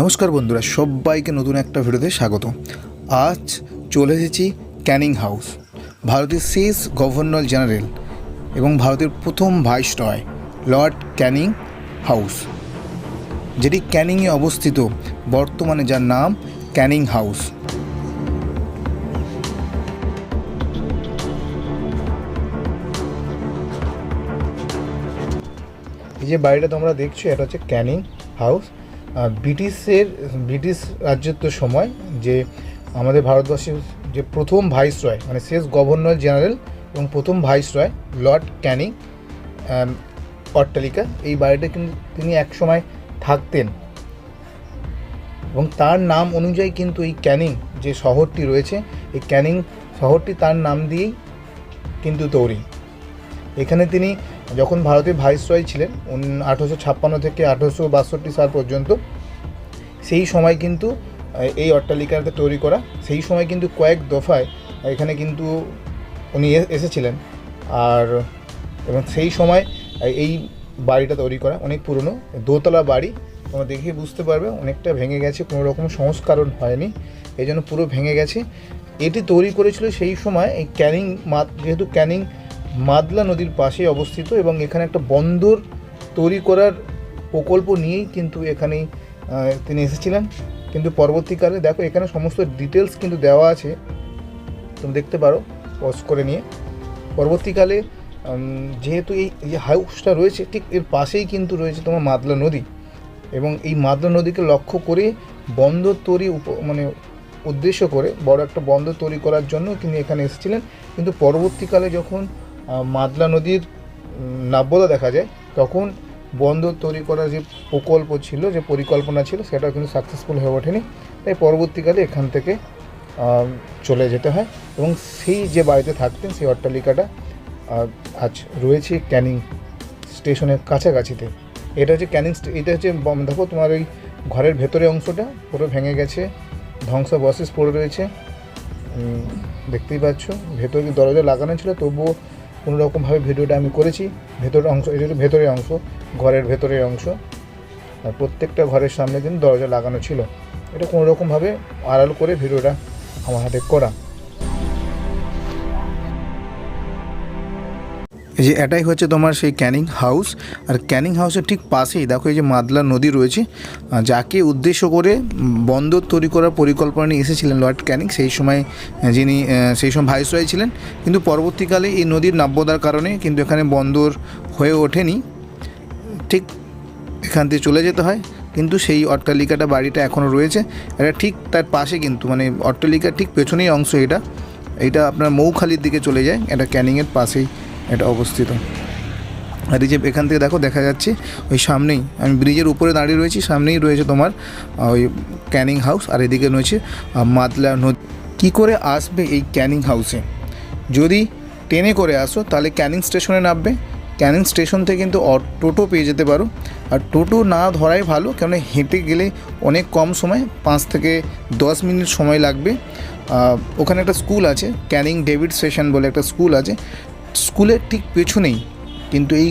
নমস্কার বন্ধুরা, সবাইকে নতুন একটা ভিডিওতে স্বাগত। আজ চলে এসেছি ক্যানিং হাউস, ভারতের শেষ গভর্নর জেনারেল এবং ভারতের প্রথম viceroy, lord Canning house, যেটি ক্যানিংয়ে অবস্থিত। বর্তমানে যার নাম ক্যানিং হাউস। এই যে বাড়িটা তোমরা দেখছ, এটা হচ্ছে ক্যানিং হাউস। ব্রিটিশের, ব্রিটিশ রাজত্বের সময় যে আমাদের ভারতবর্ষের যে প্রথম ভাইস রয় মানে শেষ গভর্নর জেনারেল এবং প্রথম ভাইস রয় লর্ড ক্যানিং অট্টালিকা, এই বাড়িটা কিন্তু তিনি একসময় থাকতেন। এবং তার নাম অনুযায়ী কিন্তু এই ক্যানিং যে শহরটি রয়েছে, এই ক্যানিং শহরটি তার নাম দিয়েই কিন্তু তৈরি। এখানে তিনি যখন ভারতের ভাইসরয় ছিলেন আঠেরোশো ছাপ্পান্ন থেকে আঠেরোশো বাষট্টি সাল পর্যন্ত, সেই সময় কিন্তু এই অট্টালিকাটা তৈরি করা, সেই সময় কিন্তু কয়েক দফায় এখানে কিন্তু উনি এসেছিলেন। আর, এবং সেই সময় এই বাড়িটা তৈরি করা অনেক পুরনো, দোতলা বাড়ি, তোমরা দেখে বুঝতে পারবে, অনেকটা ভেঙে গেছে, কোনো রকম সংস্কারণ হয়নি, এই জন্য পুরো ভেঙে গেছে। এটি তৈরি করেছিল সেই সময়, এই ক্যানিং মাদ যেহেতু ক্যানিং মাদলা নদীর পাশে অবস্থিত এবং এখানে একটা বন্দর তৈরি করার প্রকল্প নিয়েই কিন্তু এখানেই তিনি এসেছিলেন। কিন্তু পরবর্তীকালে, দেখো এখানে সমস্ত ডিটেলস কিন্তু দেওয়া আছে। তুমি দেখতে পারো পজ করে নিয়ে। পরবর্তীকালে যেহেতু এই যে হাউসটা রয়েছে, ঠিক এর পাশেই কিন্তু রয়েছে তোমার মাদলা নদী। এবং এই মাদলা নদীকে লক্ষ্য করে বন্দর তৈরি উপ- মানে উদ্দেশ্য করে বড় একটা বন্দর তৈরি করার জন্য তিনি এখানে এসেছিলেন। কিন্তু পরবর্তীকালে যখন মাদলা নদীর নাব্যতা দেখা যায়, তখন বন্দর তৈরি করার যে প্রকল্প ছিল, যে পরিকল্পনা ছিল সেটা কিন্তু সাকসেসফুল হয়ে ওঠেনি। তাই পরবর্তীকালে এখান থেকে চলে যেতে হয় এবং সেই যে বাড়িতে থাকতেন, সেই অট্টালিকাটা আজ রয়েছে ক্যানিং স্টেশনের কাছাকাছিতে। এটা হচ্ছে ক্যানিং এটা হচ্ছে দেখো তোমার ওই ঘরের ভেতরে অংশটা, পুরো ভেঙে গেছে, ধ্বংসাবশেষ পড়ে রয়েছে। দেখতেই পাচ্ছ, ভেতরে দরজা লাগানো ছিল, তবুও কোনো রকমভাবে ভিডিওটা আমি করেছি, ভেতরের অংশ, এটা হচ্ছে ভেতরের অংশ, ঘরের ভেতরের অংশ। আর প্রত্যেকটা ঘরের সামনে কিন্তু দরজা লাগানো ছিল। এটা কোনো রকমভাবে আড়াল করে ভিডিওটা আমার হাতে করা। এই যে এটাই হচ্ছে তোমার সেই ক্যানিং হাউস। আর ক্যানিং হাউসের ঠিক পাশেই, দেখো এই যে মাদলা নদী রয়েছে। যাকে উদ্দেশ্য করে বন্দর তৈরি করার পরিকল্পনা নিয়ে এসেছিলেন লর্ড ক্যানিং। সেই সময় যিনি সেই সময় ভাইসরয় ছিলেন। কিন্তু পরবর্তীকালে এই নদীর নাব্যতার কারণে কিন্তু এখানে বন্দর হয়ে ওঠেনি। ঠিক এখান থেকে চলে যেতে হয়। কিন্তু সেই অট্টালিকাটা, বাড়িটা এখনও রয়েছে। এটা ঠিক তার পাশে কিন্তু মানে অট্টালিকার ঠিক পেছনেই অংশ এটা। এটা আপনার মৌখালির দিকে চলে যায়। এটা ক্যানিংয়ের পাশেই এটা অবস্থিত। আর এই যে এখান থেকে দেখো, দেখা যাচ্ছে ওই সামনেই, আমি ব্রিজের উপরে দাঁড়িয়ে রয়েছি, সামনেই রয়েছে তোমার ওই ক্যানিং হাউস, আর এদিকে রয়েছে মাতলা নদী। কী করে আসবে এই ক্যানিং হাউসে? যদি ট্রেনে করে আসো, তাহলে ক্যানিং স্টেশনে নামবে। ক্যানিং স্টেশন থেকে কিন্তু টোটো পেয়ে যেতে পারো। আর টোটো না ধরাই ভালো, কেননা হেঁটে গেলে অনেক কম সময়, পাঁচ থেকে দশ মিনিট সময় লাগবে। ওখানে একটা স্কুল আছে, ক্যানিং ডেভিড স্টেশন বলে একটা স্কুল আছে। স্কুলের ঠিক পেছনেই, কিন্তু এই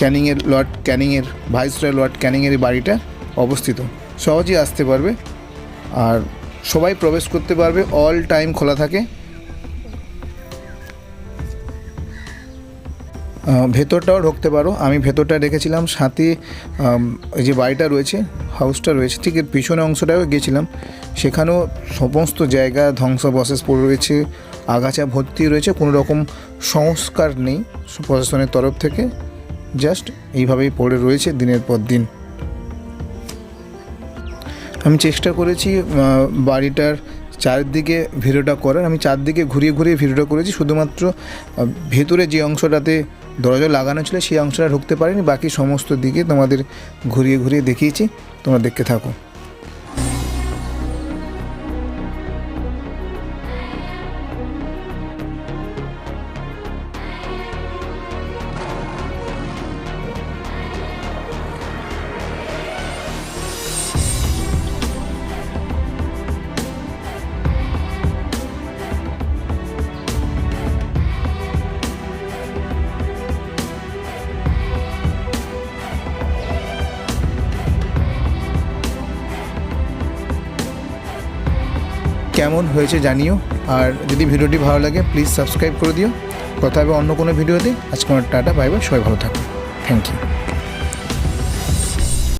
ক্যানিংয়ের লর্ড ক্যানিংয়ের, ভাইসরয় লর্ড ক্যানিংয়ের বাড়িটা অবস্থিত। সহজেই আসতে পারবে আর সবাই প্রবেশ করতে পারবে অল টাইম খোলা থাকে। ভেতরটাও ঢুকতে পারো। আমি ভেতরটা রেখেছিলাম, সাথে যে বাড়িটা রয়েছে হাউসটা রয়েছে, ঠিক এর পিছনে অংশটাও গিয়েছিলাম। সেখানেও সমস্ত জায়গা ধ্বংসাবশেষ পড়ে রয়েছে আগাছা ভর্তি রয়েছে, কোনো রকম সংস্কার নেই প্রশাসনের তরফ থেকে জাস্ট এইভাবেই পড়ে রয়েছে দিনের পর দিন। আমি চেষ্টা করেছি বাড়িটার চারদিকে ভিডিওটা করার, আমি চারদিকে ঘুরিয়ে ঘুরিয়ে ভিডিওটা করেছি, শুধুমাত্র ভেতরে যে অংশটাতে দরজা লাগানো ছিল, সেই অংশটা ঢুকতে পারিনি, বাকি সমস্ত দিকে তোমাদের ঘুরিয়ে ঘুরিয়ে দেখিয়েছি, তোমরা দেখতে থাকো। কেমন হয়েছে জানিও। আর যদি ভিডিওটি ভালো লাগে প্লিজ সাবস্ক্রাইব করে দিও। কথা হবে অন্য কোনো ভিডিওতে। আজকে আমার টাটা বাই বাই সবাই ভালো থাকো। Thank you